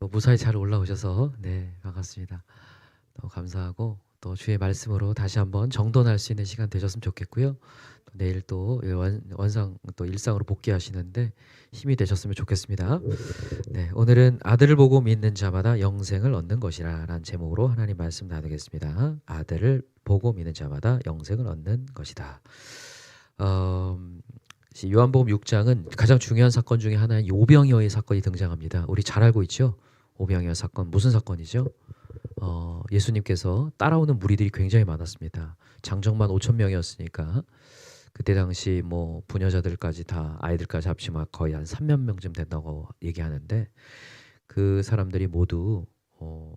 또 무사히 잘 올라오셔서 네 반갑습니다. 너무 감사하고 또 주의 말씀으로 다시 한번 정돈할 수 있는 시간 되셨으면 좋겠고요. 또 내일 또 원, 원상 또 일상으로 복귀하시는데 힘이 되셨으면 좋겠습니다. 네 오늘은 아들을 보고 믿는 자마다 영생을 얻는 것이라라는 제목으로 하나님 말씀 나누겠습니다. 아들을 보고 믿는 자마다 영생을 얻는 것이다. 어, 요한복음 6장은 가장 중요한 사건 중에 하나인 오병이어의 사건이 등장합니다. 우리 잘 알고 있죠? 오병이어 사건 무슨 사건이죠? 어, 예수님께서 따라오는 무리들이 굉장히 많았습니다. 장정만 5천 명이었으니까 그때 당시 뭐 부녀자들까지 다 아이들까지 합치면 거의 한 3만 명쯤 된다고 얘기하는데 그 사람들이 모두 어,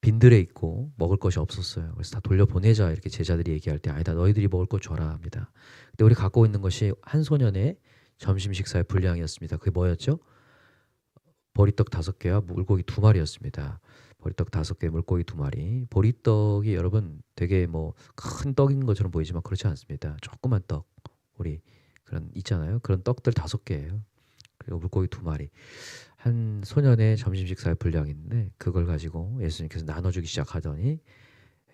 빈들에 있고 먹을 것이 없었어요. 그래서 다 돌려보내자 이렇게 제자들이 얘기할 때 아니다 너희들이 먹을 거 줘라 합니다. 근데 우리 갖고 있는 것이 한 소년의 점심 식사의 분량이었습니다. 그게 뭐였죠? 보리떡 다섯 개와 물고기 두 마리였습니다. 보리떡 다섯 개, 물고기 두 마리. 보리떡이 여러분 되게 뭐 큰 떡인 것처럼 보이지만 그렇지 않습니다. 조그만 떡, 우리 그런 있잖아요. 그런 떡들 다섯 개예요. 그리고 물고기 두 마리. 한 소년의 점심 식사의 분량인데 그걸 가지고 예수님께서 나눠주기 시작하더니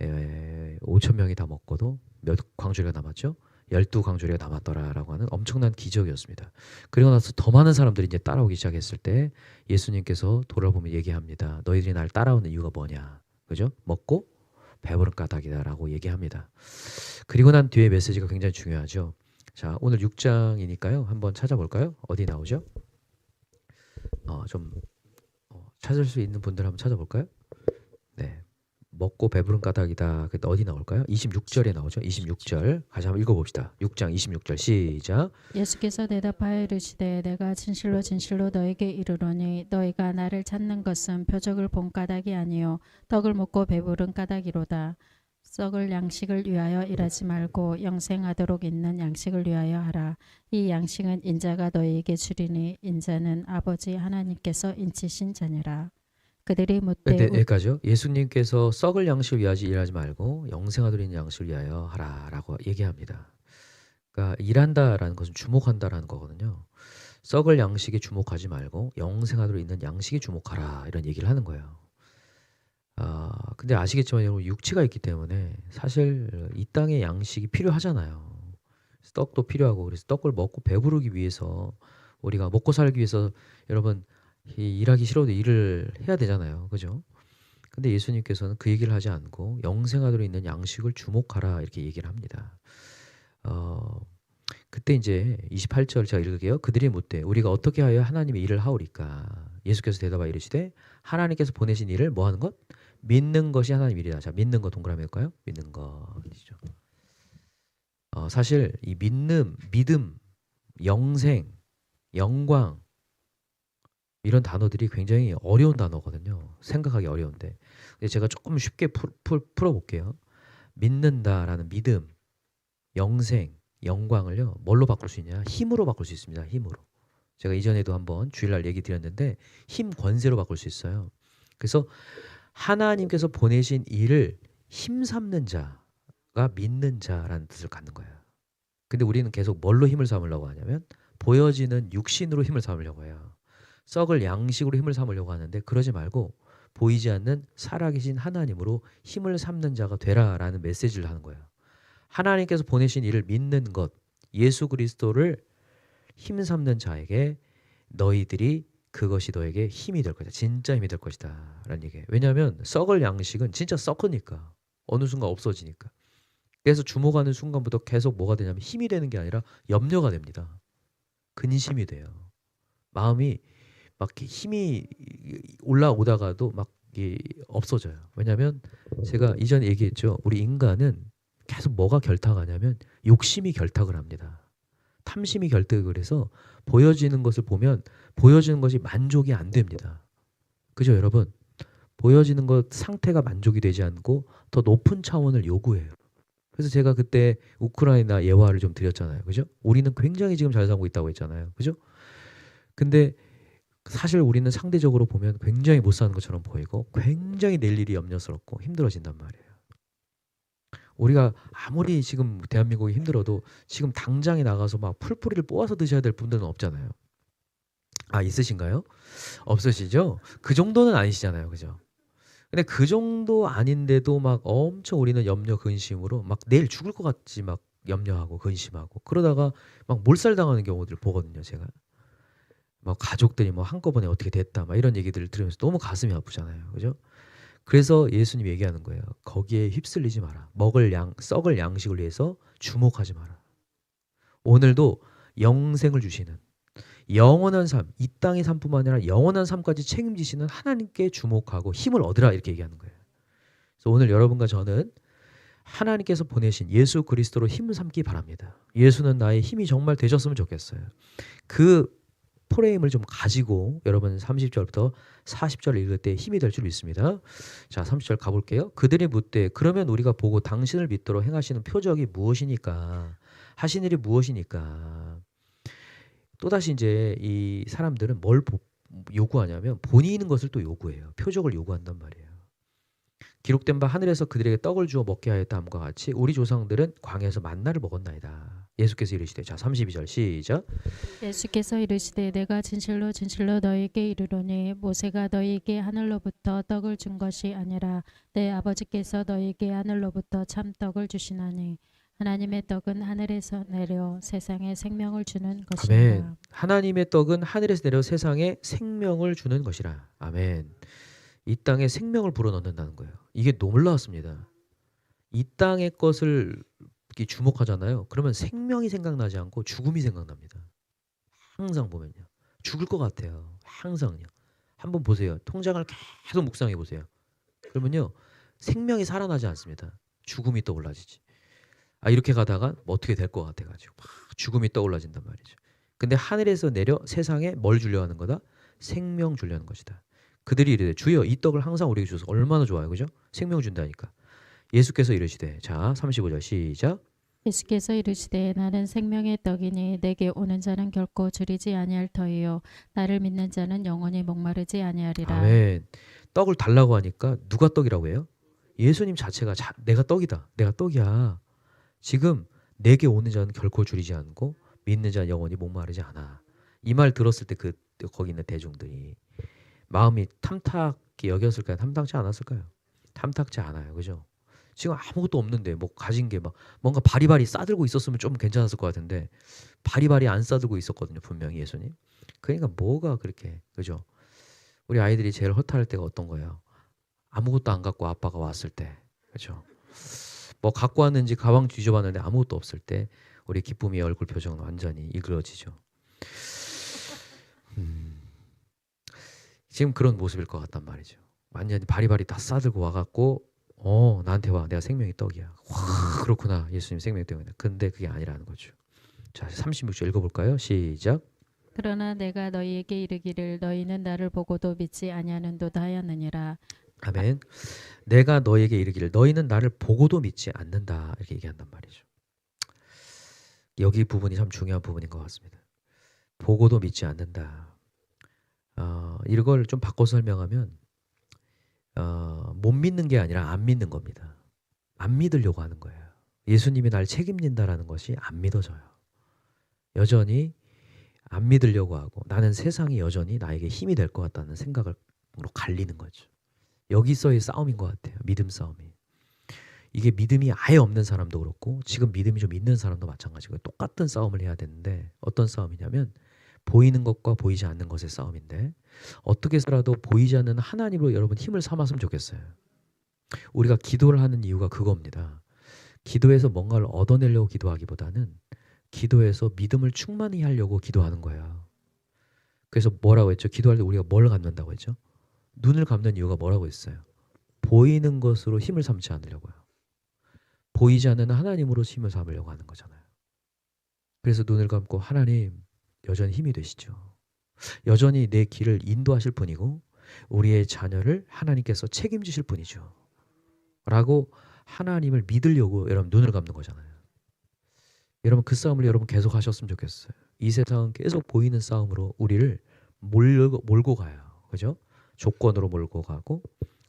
에, 5천 명이 다 먹고도 몇 광주리가 남았죠? 열두 광주리가 남았더라라고 하는 엄청난 기적이었습니다. 그리고 나서 더 많은 사람들이 이제 따라오기 시작했을 때 예수님께서 돌아보며 얘기합니다. 너희들이 날 따라오는 이유가 뭐냐? 그죠? 먹고 배부른 까닭이다라고 얘기합니다. 그리고 난 뒤에 메시지가 굉장히 중요하죠. 자, 오늘 6장이니까요. 한번 찾아볼까요? 어디 나오죠? 어, 좀 어, 찾을 수 있는 분들 한번 찾아볼까요? 네. 먹고 배부른 까닭이다. 그때 어디 나올까요? 26절에 나오죠. 26절. 같이 한번 읽어봅시다. 6장 26절 시작. 예수께서 대답하여 이르시되 내가 진실로 진실로 너에게 이르노니 너희가 나를 찾는 것은 표적을 본 까닭이 아니요 떡을 먹고 배부른 까닭이로다 썩을 양식을 위하여 일하지 말고 영생하도록 있는 양식을 위하여 하라 이 양식은 인자가 너희에게 주리니 인자는 아버지 하나님께서 인치신 자니라 그들이 묻되 네, 여기까지요. 예수님께서 썩을 양식을 위하지 일하지 말고 영생하도록 양식을 위하여 하라라고 얘기합니다. 그러니까 일한다라는 것은 주목한다라는 거거든요. 썩을 양식에 주목하지 말고 영생하도록 있는 양식에 주목하라 이런 얘기를 하는 거예요. 아, 근데 아시겠지만 여러분 육체가 있기 때문에 사실 이 땅의 양식이 필요하잖아요. 떡도 필요하고 그래서 떡을 먹고 배부르기 위해서 우리가 먹고 살기 위해서 여러분 이 일하기 싫어도 일을 해야 되잖아요. 그죠? 근데 예수님께서는 그 얘기를 하지 않고 영생하도록 있는 양식을 주목하라 이렇게 얘기를 합니다. 어, 그때 이제 28절 제가 읽을게요. 그들이 묻되 우리가 어떻게 하여 하나님의 일을 하오리까? 예수께서 대답하여 이르시되 하나님께서 보내신 일을 뭐 하는 것? 믿는 것이 하나님 일이다. 자, 믿는 거 동그라미 할까요? 믿는 것이죠. 어, 사실 이 믿는, 믿음, 영생, 영광 이런 단어들이 굉장히 어려운 단어거든요. 생각하기 어려운데. 근데 제가 조금 쉽게 풀, 풀, 풀어볼게요. 믿는다라는 믿음, 영생, 영광을요. 뭘로 바꿀 수 있냐? 힘으로 바꿀 수 있습니다. 힘으로. 제가 이전에도 한번 주일날 얘기 드렸는데 힘 권세로 바꿀 수 있어요. 그래서 하나님께서 보내신 일을 힘삼는 자가 믿는 자라는 뜻을 갖는 거예요. 근데 우리는 계속 뭘로 힘을 삼으려고 하냐면 보여지는 육신으로 힘을 삼으려고 해요. 썩을 양식으로 힘을 삼으려고 하는데 그러지 말고 보이지 않는 살아계신 하나님으로 힘을 삼는 자가 되라라는 메시지를 하는 거예요. 하나님께서 보내신 일을 믿는 것, 예수 그리스도를 힘 삼는 자에게 너희들이 그것이 너에게 힘이 될 것이다. 진짜 힘이 될 것이다. 라는 얘기예요. 왜냐하면 썩을 양식은 진짜 썩으니까. 어느 순간 없어지니까. 그래서 주목하는 순간부터 계속 뭐가 되냐면 힘이 되는 게 아니라 염려가 됩니다. 근심이 돼요. 마음이 막 힘이 올라오다가도 막 없어져요. 왜냐하면 제가 이전에 얘기했죠. 우리 인간은 계속 뭐가 결탁하냐면 욕심이 결탁을 합니다. 탐심이 결탁을 해서 보여지는 것을 보면 보여지는 것이 만족이 안 됩니다. 그죠, 여러분? 보여지는 것 상태가 만족이 되지 않고 더 높은 차원을 요구해요. 그래서 제가 그때 우크라이나 예화를 좀 드렸잖아요. 그죠? 우리는 굉장히 지금 잘 살고 있다고 했잖아요. 그죠? 근데 사실 우리는 상대적으로 보면 굉장히 못 사는 것처럼 보이고 굉장히 내일 일이 염려스럽고 힘들어진단 말이에요. 우리가 아무리 지금 대한민국이 힘들어도 지금 당장에 나가서 막 풀뿌리를 뽑아서 드셔야 될 분들은 없잖아요. 아 있으신가요? 없으시죠? 그 정도는 아니시잖아요. 그죠? 근데 그 정도 아닌데도 막 엄청 우리는 염려 근심으로 막 내일 죽을 것 같지 막 염려하고 근심하고 그러다가 막 몰살 당하는 경우들 보거든요, 제가. 막 가족들이 뭐 한꺼번에 어떻게 됐다 막 이런 얘기들을 들으면서 너무 가슴이 아프잖아요. 그죠? 그래서 예수님이 얘기하는 거예요. 거기에 휩쓸리지 마라. 먹을 양 썩을 양식을 위해서 주목하지 마라. 오늘도 영생을 주시는 영원한 삶, 이 땅의 삶뿐만 아니라 영원한 삶까지 책임지시는 하나님께 주목하고 힘을 얻으라 이렇게 얘기하는 거예요. 그래서 오늘 여러분과 저는 하나님께서 보내신 예수 그리스도로 힘을 삼기 바랍니다. 예수는 나의 힘이 정말 되셨으면 좋겠어요. 그 프레임을 좀 가지고 여러분 30절부터 40절 읽을 때 힘이 될 줄 믿습니다. 자, 30절 가볼게요. 그들이 묻되 그러면 우리가 보고 당신을 믿도록 행하시는 표적이 무엇이니까 하신 일이 무엇이니까 또다시 이제 이 사람들은 뭘 보- 요구하냐면 있는 것을 또 요구해요. 표적을 요구한단 말이에요. 기록된 바 하늘에서 그들에게 떡을 주어 먹게 하였다 함과 같이 우리 조상들은 광야에서 만나를 먹었나이다. 예수께서 이르시되 자 32절 시작 예수께서 이르시되 내가 진실로 진실로 너희에게 이르노니 모세가 너희에게 하늘로부터 떡을 준 것이 아니라 내 아버지께서 너희에게 하늘로부터 참 떡을 주시나니 하나님의 떡은 하늘에서 내려 세상에 생명을 주는 것이라 아멘. 하나님의 떡은 하늘에서 내려 세상에 생명을 주는 것이라. 아멘. 이 땅에 생명을 불어넣는다는 거예요. 이게 놀라웠습니다. 이 땅의 것을 주목하잖아요. 그러면 생명이 생각나지 않고 죽음이 생각납니다. 항상 보면요. 죽을 것 같아요. 항상요. 한번 보세요. 통장을 계속 묵상해 보세요. 그러면요. 생명이 살아나지 않습니다. 죽음이 떠올라지지. 아 이렇게 가다가 뭐 어떻게 될 것 같아 가지고 막 죽음이 떠올라진단 말이죠. 근데 하늘에서 내려 세상에 뭘 주려 하는 거다? 생명 주려는 것이다. 그들이 이르되 주여 이 떡을 항상 우리에게 주소서 얼마나 좋아요. 그죠? 생명 준다니까. 예수께서 이르시되 자 35절 시작 예수께서 이르시되 나는 생명의 떡이니 내게 오는 자는 결코 줄이지 아니할 터이요 나를 믿는 자는 영원히 목마르지 아니하리라 아멘. 떡을 달라고 하니까 누가 떡이라고 해요? 예수님 자체가 자, 내가 떡이다. 내가 떡이야. 지금 내게 오는 자는 결코 줄이지 않고 믿는 자는 영원히 목마르지 않아. 이 말 들었을 때 그 거기 있는 대중들이 마음이 탐탁히 여겼을까요? 탐탁지 않았을까요? 탐탁지 않아요. 그죠? 지금 아무것도 없는데 뭐 가진 게 막 뭔가 바리바리 싸들고 있었으면 좀 괜찮았을 것 같은데 바리바리 안 싸들고 있었거든요. 분명히 예수님. 그러니까 뭐가 그렇게 그죠? 우리 아이들이 제일 허탈할 때가 어떤 거예요? 아무것도 안 갖고 아빠가 왔을 때, 그렇죠? 뭐 갖고 왔는지 가방 뒤져봤는데 아무것도 없을 때 우리 기쁨이 얼굴 표정은 완전히 일그러지죠. 음, 지금 그런 모습일 것 같단 말이죠. 완전히 바리바리 다 싸들고 와갖고 어 나한테 와 내가 생명의 떡이야. 와 그렇구나 예수님 생명의 떡이네. 근데 그게 아니라는 거죠. 자 36절 읽어볼까요? 시작. 그러나 내가 너희에게 이르기를 너희는 나를 보고도 믿지 아니하는도다 하였느니라 아멘. 내가 너에게 이르기를 너희는 나를 보고도 믿지 않는다 이렇게 얘기한단 말이죠. 여기 부분이 참 중요한 부분인 것 같습니다. 보고도 믿지 않는다. 어, 이걸 좀 바꿔 설명하면 어, 못 믿는 게 아니라 안 믿는 겁니다. 안 믿으려고 하는 거예요. 예수님이 날 책임진다라는 것이 안 믿어져요. 여전히 안 믿으려고 하고 나는 세상이 여전히 나에게 힘이 될 것 같다는 생각으로 갈리는 거죠. 여기서의 싸움인 것 같아요. 믿음 싸움이. 이게 믿음이 아예 없는 사람도 그렇고 지금 믿음이 좀 있는 사람도 마찬가지고 똑같은 싸움을 해야 되는데 어떤 싸움이냐면 보이는 것과 보이지 않는 것의 싸움인데 어떻게 해서라도 보이지 않는 하나님으로 여러분 힘을 삼았으면 좋겠어요. 우리가 기도를 하는 이유가 그겁니다. 기도에서 뭔가를 얻어내려고 기도하기보다는 기도에서 믿음을 충만히 하려고 기도하는 거예요. 그래서 뭐라고 했죠? 기도할 때 우리가 뭘 갖는다고 했죠? 눈을 감는 이유가 뭐라고 했어요? 보이는 것으로 힘을 삼지 않으려고요. 보이지 않는 하나님으로 힘을 삼으려고 하는 거잖아요. 그래서 눈을 감고 하나님 여전히 힘이 되시죠. 여전히 내 길을 인도하실 분이고 우리의 자녀를 하나님께서 책임지실 분이죠. 라고 하나님을 믿으려고 여러분 눈을 감는 거잖아요. 여러분 그 싸움을 여러분 계속 하셨으면 좋겠어요. 이 세상은 계속 보이는 싸움으로 우리를 몰고, 몰고 가요. 그죠? 조건으로 몰고 가고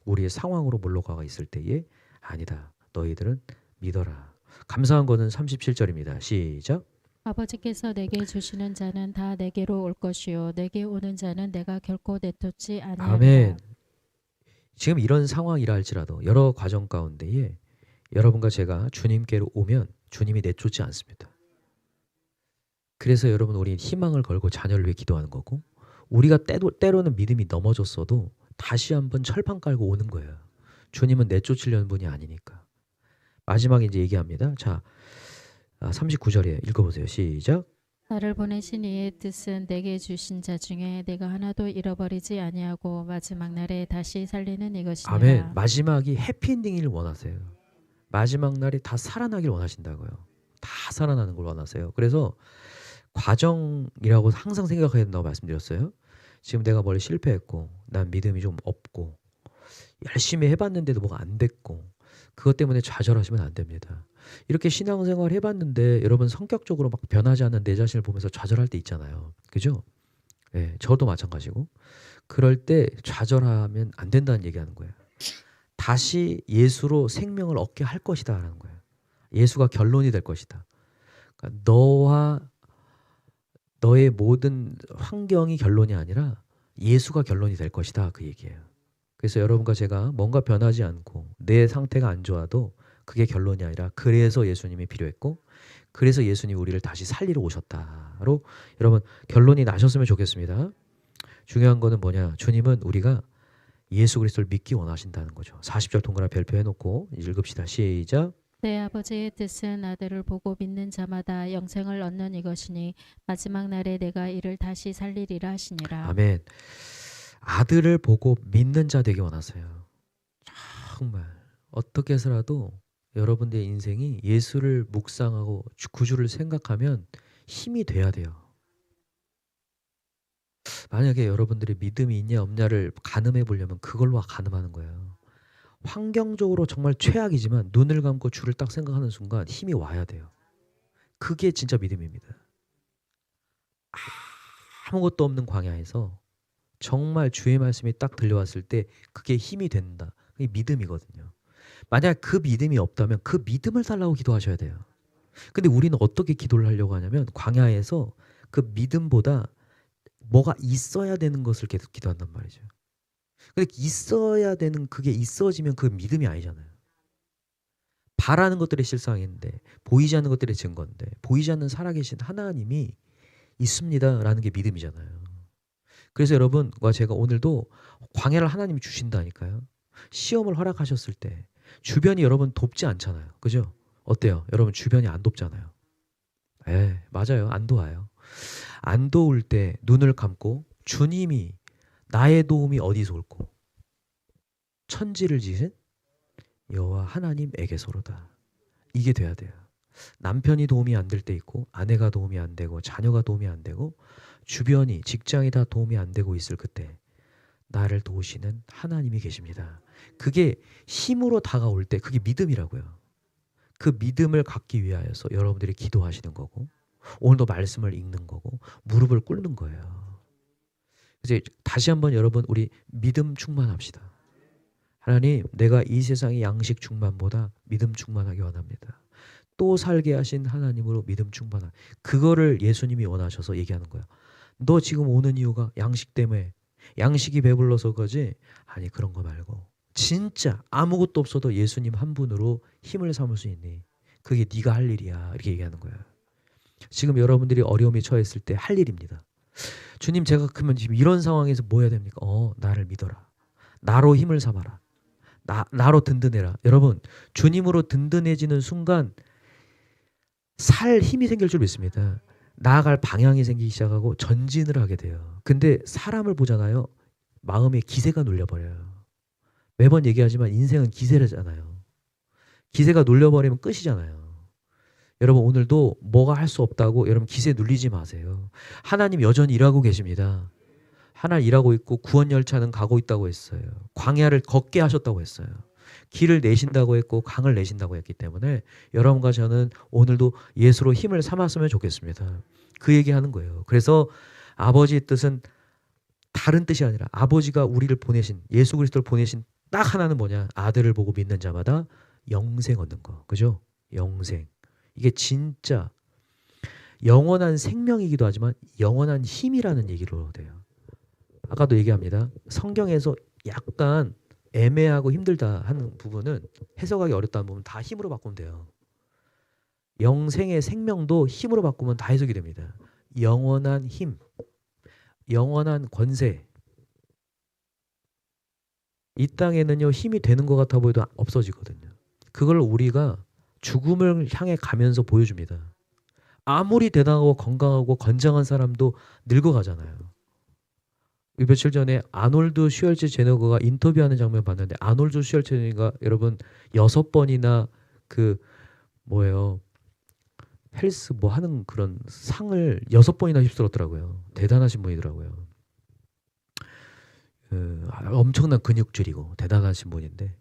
우리의 상황으로 몰고 가 있을 때에 아니다. 너희들은 믿어라. 감사한 거는 37절입니다. 시작. 아버지께서 내게 주시는 자는 다 내게로 올 것이요 내게 오는 자는 내가 결코 내쫓지 아니하리라. 아멘. 지금 이런 상황이라 할지라도 여러 과정 가운데에 여러분과 제가 주님께로 오면 주님이 내쫓지 않습니다. 그래서 여러분 우리 희망을 걸고 자녀를 위해 기도하는 거고 우리가 때도, 때로는 믿음이 넘어졌어도 다시 한번 철판 깔고 오는 거예요. 주님은 내쫓으려는 분이 아니니까. 마지막에 이제 얘기합니다. 자, 39절에 읽어보세요. 시작. 나를 보내신 이의 뜻은 내게 주신 자 중에 내가 하나도 잃어버리지 아니하고 마지막 날에 다시 살리는 이것이니라. 아멘. 마지막이 해피엔딩을 원하세요. 마지막 날이 다 살아나길 원하신다고요. 다 살아나는 걸 원하세요. 그래서 과정이라고 항상 생각해야 된다고 말씀드렸어요. 지금 내가 뭘 실패했고 난 믿음이 좀 없고 열심히 해봤는데도 뭐가 안 됐고 그것 때문에 좌절하시면 안 됩니다. 이렇게 신앙생활 해봤는데 여러분 성격적으로 막 변하지 않는 내 자신을 보면서 좌절할 때 있잖아요. 그죠? 예, 저도 마찬가지고 그럴 때 좌절하면 안 된다는 얘기하는 거예요. 다시 예수로 생명을 얻게 할 것이다라는 거예요. 예수가 결론이 될 것이다. 그러니까 너와 너의 모든 환경이 결론이 아니라 예수가 결론이 될 것이다 그 얘기예요. 그래서 여러분과 제가 뭔가 변하지 않고 내 상태가 안 좋아도 그게 결론이 아니라 그래서 예수님이 필요했고 그래서 예수님이 우리를 다시 살리러 오셨다로 여러분 결론이 나셨으면 좋겠습니다. 중요한 거는 뭐냐? 주님은 우리가 예수 그리스도를 믿기 원하신다는 거죠. 40절 동그라 별표해 놓고 읽읍시다. 시작. 내 아버지의 뜻은 아들을 보고 믿는 자마다 영생을 얻는 이것이니 마지막 날에 내가 이를 다시 살리리라 하시니라. 아멘. 아들을 보고 믿는 자 되기 원하세요. 정말 어떻게 해서라도 여러분들의 인생이 예수를 묵상하고 주- 구주를 생각하면 힘이 돼야 돼요. 만약에 여러분들이 믿음이 있냐 없냐를 가늠해 보려면 그걸로 가늠하는 거예요. 환경적으로 정말 최악이지만 눈을 감고 주를 딱 생각하는 순간 힘이 와야 돼요. 그게 진짜 믿음입니다. 아무것도 없는 광야에서 정말 주의 말씀이 딱 들려왔을 때 그게 힘이 된다. 그게 믿음이거든요. 만약 그 믿음이 없다면 그 믿음을 달라고 기도하셔야 돼요. 근데 우리는 어떻게 기도를 하려고 하냐면 광야에서 그 믿음보다 뭐가 있어야 되는 것을 계속 기도한단 말이죠. 근데 있어야 되는 그게 있어지면 그 믿음이 아니잖아요. 바라는 것들의 실상인데 보이지 않는 것들의 증거인데 보이지 않는 살아계신 하나님이 있습니다라는 게 믿음이잖아요. 그래서 여러분과 제가 오늘도 광야를 하나님이 주신다니까요. 시험을 허락하셨을 때 주변이 여러분 돕지 않잖아요. 그죠? 어때요? 여러분 주변이 안 돕잖아요. 예, 맞아요. 안 도와요. 안 도울 때 눈을 감고 주님이 나의 도움이 어디서 올고 천지를 지신 여호와 하나님에게서로다. 이게 돼야 돼요. 남편이 도움이 안 될 때 있고 아내가 도움이 안 되고 자녀가 도움이 안 되고 주변이 직장이 다 도움이 안 되고 있을 그때 나를 도우시는 하나님이 계십니다. 그게 힘으로 다가올 때 그게 믿음이라고요. 그 믿음을 갖기 위하여서 여러분들이 기도하시는 거고 오늘도 말씀을 읽는 거고 무릎을 꿇는 거예요. 이제 다시 한번 여러분 우리 믿음 충만합시다. 하나님, 내가 이 세상의 양식 충만보다 믿음 충만하게 원합니다. 또 살게 하신 하나님으로 믿음 충만한 그거를 예수님이 원하셔서 얘기하는 거야. 너 지금 오는 이유가 양식 때문에 양식이 배불러서 거지? 아니 그런 거 말고 진짜 아무것도 없어도 예수님 한 분으로 힘을 삼을 수 있니? 그게 네가 할 일이야. 이렇게 얘기하는 거야. 지금 여러분들이 어려움에 처했을 때 할 일입니다. 주님 제가 그러면 지금 이런 상황에서 뭐 해야 됩니까? 어, 나를 믿어라. 나로 힘을 삼아라. 나, 나로 든든해라. 여러분, 주님으로 든든해지는 순간 살 힘이 생길 줄 믿습니다. 나아갈 방향이 생기기 시작하고 전진을 하게 돼요. 근데 사람을 보잖아요. 마음에 기세가 눌려버려요. 매번 얘기하지만 인생은 기세라잖아요. 기세가 눌려버리면 끝이잖아요. 여러분 오늘도 뭐가 할 수 없다고 여러분 기세 눌리지 마세요. 하나님 여전히 일하고 계십니다. 하나님 일하고 있고 구원 열차는 가고 있다고 했어요. 광야를 걷게 하셨다고 했어요. 길을 내신다고 했고 강을 내신다고 했기 때문에 여러분과 저는 오늘도 예수로 힘을 삼았으면 좋겠습니다. 그 얘기하는 거예요. 그래서 아버지의 뜻은 다른 뜻이 아니라 아버지가 우리를 보내신 예수 그리스도를 보내신 딱 하나는 뭐냐? 아들을 보고 믿는 자마다 영생 얻는 거. 그죠? 영생. 이게 진짜 영원한 생명이기도 하지만 영원한 힘이라는 얘기로 돼요. 아까도 얘기합니다. 성경에서 약간 애매하고 힘들다 하는 부분은 해석하기 어렵다는 부분 다 힘으로 바꾸면 돼요. 영생의 생명도 힘으로 바꾸면 다 해석이 됩니다. 영원한 힘, 영원한 권세. 이 땅에는요 힘이 되는 것 같아 보여도 없어지거든요. 그걸 우리가 죽음을 향해 가면서 보여줍니다. 아무리 대단하고 건강하고 건장한 사람도 늙어가잖아요. 이 며칠 전에 아놀드 슈얼츠 제너거가 인터뷰하는 장면 봤는데 아놀드 슈얼츠 제너가 여러분 여섯 번이나 그 뭐예요 헬스 뭐 하는 그런 상을 여섯 번이나 휩쓸었더라고요. 대단하신 분이더라고요. 그 아, 엄청난 근육질이고 대단하신 분인데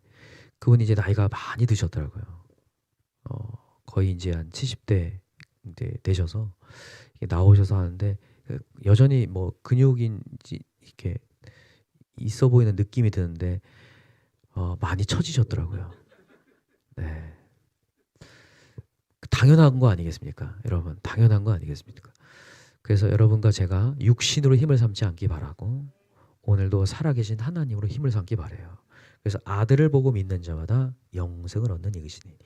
그분이 이제 나이가 많이 드셨더라고요. 어, 거의 이제 한 70대 이제 되셔서 나오셔서 하는데 그 여전히 뭐 근육인지 이렇게 있어 보이는 느낌이 드는데 어, 많이 처지셨더라고요. 네. 당연한 거 아니겠습니까? 여러분, 당연한 거 아니겠습니까? 그래서 여러분과 제가 육신으로 힘을 삼지 않기 바라고 오늘도 살아계신 하나님으로 힘을 삼기 바래요. 그래서 아들을 보고 믿는 자마다 영생을 얻는 이것이니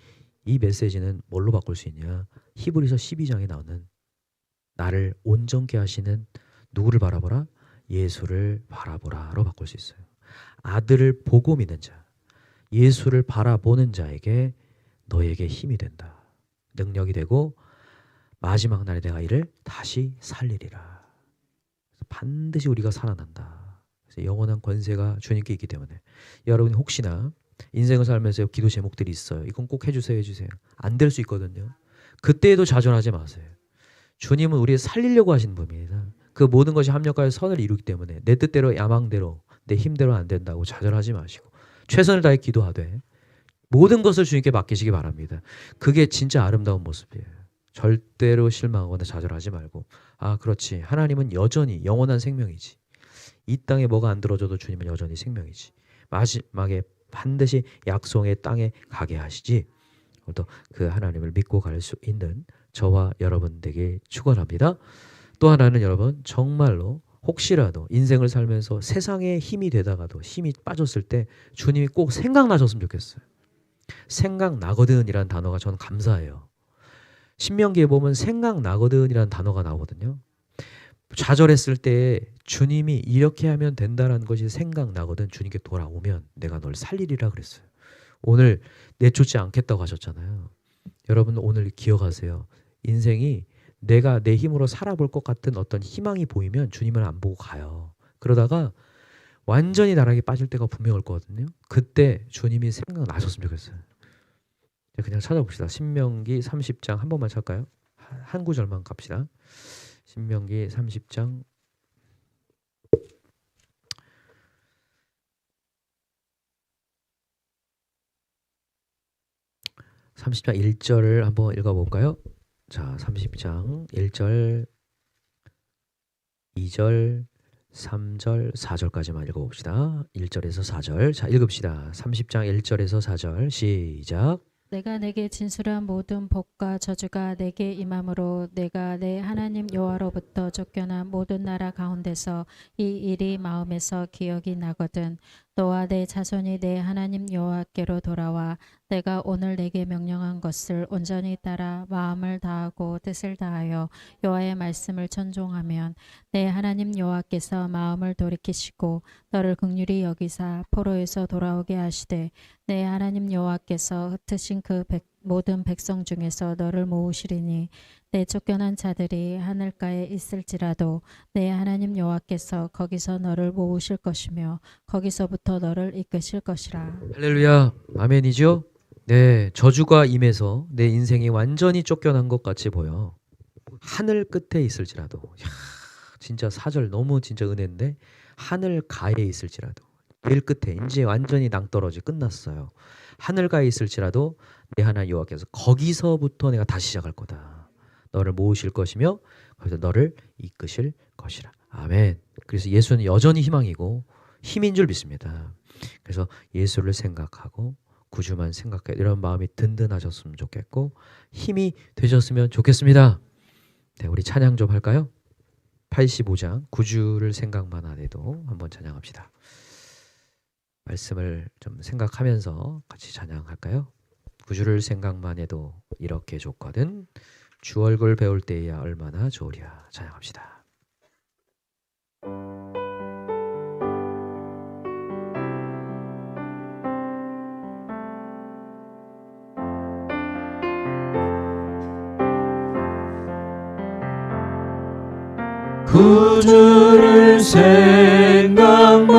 이 메시지는 뭘로 바꿀 수 있냐? 히브리서 12장에 나오는 나를 온전케 하시는 누구를 바라보라? 예수를 바라보라로 바꿀 수 있어요. 아들을 보고 믿는 자, 예수를 바라보는 자에게 너에게 힘이 된다. 능력이 되고 마지막 날에 내가 이를 다시 살리리라. 반드시 우리가 살아난다. 그래서 영원한 권세가 주님께 있기 때문에 여러분이 혹시나 인생을 살면서 기도 제목들이 있어요. 이건 꼭 해주세요, 해주세요. 안 될 수 있거든요. 그때에도 좌절하지 마세요. 주님은 우리 살리려고 하신 분입니다. 그 모든 것이 합력하여 선을 이루기 때문에 내 뜻대로 야망대로 내 힘대로 안 된다고 좌절하지 마시고 최선을 다해 기도하되 모든 것을 주님께 맡기시기 바랍니다. 그게 진짜 아름다운 모습이에요. 절대로 실망하거나 좌절하지 말고 아 그렇지 하나님은 여전히 영원한 생명이지 이 땅에 뭐가 안 들어져도 주님은 여전히 생명이지 마지막에 반드시 약속의 땅에 가게 하시지 또그 하나님을 믿고 갈 수 있는 저와 여러분 되게 축원합니다. 또 하나는 여러분 정말로 혹시라도 인생을 살면서 세상에 힘이 되다가도 힘이 빠졌을 때 주님이 꼭 생각나셨으면 좋겠어요. 생각나거든이라는 단어가 저는 감사해요. 신명기에 보면 생각나거든이라는 단어가 나오거든요. 좌절했을 때 주님이 이렇게 하면 된다라는 것이 생각나거든 주님께 돌아오면 내가 널 살리리라 그랬어요. 오늘 내쫓지 않겠다고 하셨잖아요. 여러분 오늘 기억하세요. 인생이 내가 내 힘으로 살아볼 것 같은 어떤 희망이 보이면 주님을 안 보고 가요. 그러다가 완전히 나락에 빠질 때가 분명 올 거거든요. 그때 주님이 생각나셨으면 좋겠어요. 그냥 찾아봅시다. 신명기 30장 한 번만 찾을까요? 한- 한 구절만 갑시다. 신명기 30장 30장 1절을 한번 읽어볼까요? 자, 30장 1절, 2절, 3절, 4절까지만 읽어봅시다. 1절에서 4절. 자, 읽읍시다. 30장 1절에서 4절. 시작. 내가 내게 진술한 모든 복과 저주가 내게 임함으로 내가 내 하나님 여호와로부터 쫓겨난 모든 나라 가운데서 이 일이 마음에서 기억이 나거든 너와 내 자손이 내 하나님 여호와께로 돌아와 내가 오늘 내게 명령한 것을 온전히 따라 마음을 다하고 뜻을 다하여 여호와의 말씀을 천종하면 내 하나님 여호와께서 마음을 돌이키시고 너를 극률히 여기사 포로에서 돌아오게 하시되 내 하나님 여호와께서 흩으신 그 백- 모든 백성 중에서 너를 모으시리니 내 쫓겨난 자들이 하늘가에 있을지라도 내 하나님 여호와께서 거기서 너를 모으실 것이며 거기서부터 너를 이끄실 것이라. 할렐루야. 아멘이죠? 네, 저주가 임해서 내 인생이 완전히 쫓겨난 것 같이 보여. 하늘 끝에 있을지라도. 야, 진짜 사절 너무 진짜 은혜인데 하늘 가에 있을지라도. 길 끝에 이제 완전히 낭떠러지 끝났어요. 하늘가에 있을지라도 내 하나 여호와께서 거기서부터 내가 다시 시작할 거다. 너를 모으실 것이며 거기서 너를 이끄실 것이라. 아멘. 그래서 예수는 여전히 희망이고 힘인 줄 믿습니다. 그래서 예수를 생각하고 구주만 생각해 이런 마음이 든든하셨으면 좋겠고 힘이 되셨으면 좋겠습니다. 네, 우리 찬양 좀 할까요? 85장 구주를 생각만 하네도 한번 찬양합시다. 말씀을 좀 생각하면서 같이 찬양할까요? 구주를 생각만 해도 이렇게 좋거든 주 얼굴 배울 때야 얼마나 좋으랴 찬양합시다. 구주를 생각